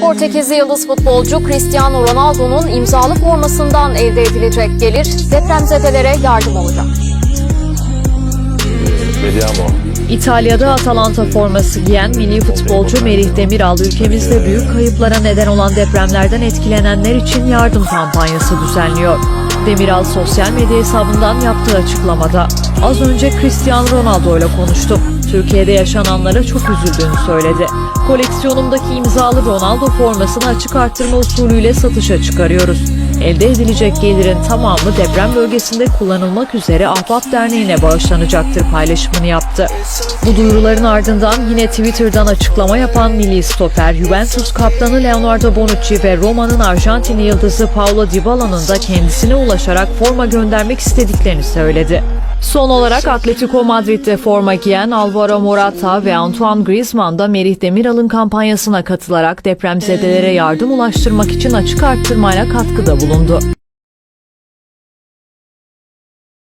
Portekizli yıldız futbolcu Cristiano Ronaldo'nun imzalı formasından elde edilecek gelir depremzedelere yardım olacak. Vediamo. İtalya'da Atalanta forması giyen milli futbolcu Merih Demiral ülkemizde büyük kayıplara neden olan depremlerden etkilenenler için yardım kampanyası düzenliyor. Demiral sosyal medya hesabından yaptığı açıklamada az önce Cristiano Ronaldo ile konuştum. Türkiye'de yaşananlara çok üzüldüğünü söyledi. Koleksiyonumdaki imzalı Ronaldo formasını açık arttırma usulüyle satışa çıkarıyoruz. Elde edilecek gelirin tamamı deprem bölgesinde kullanılmak üzere Ahbap Derneği'ne bağışlanacaktır paylaşımını yaptı. Bu duyuruların ardından yine Twitter'dan açıklama yapan milli stoper Juventus kaptanı Leonardo Bonucci ve Roma'nın Arjantinli yıldızı Paulo Dybala'nın da kendisine ulaşarak forma göndermek istediklerini söyledi. Son olarak Atletico Madrid'de forma giyen Alvaro Morata ve Antoine Griezmann da Merih Demiral'ın kampanyasına katılarak depremzedelere yardım ulaştırmak için açık arttırmayla katkıda bulundu.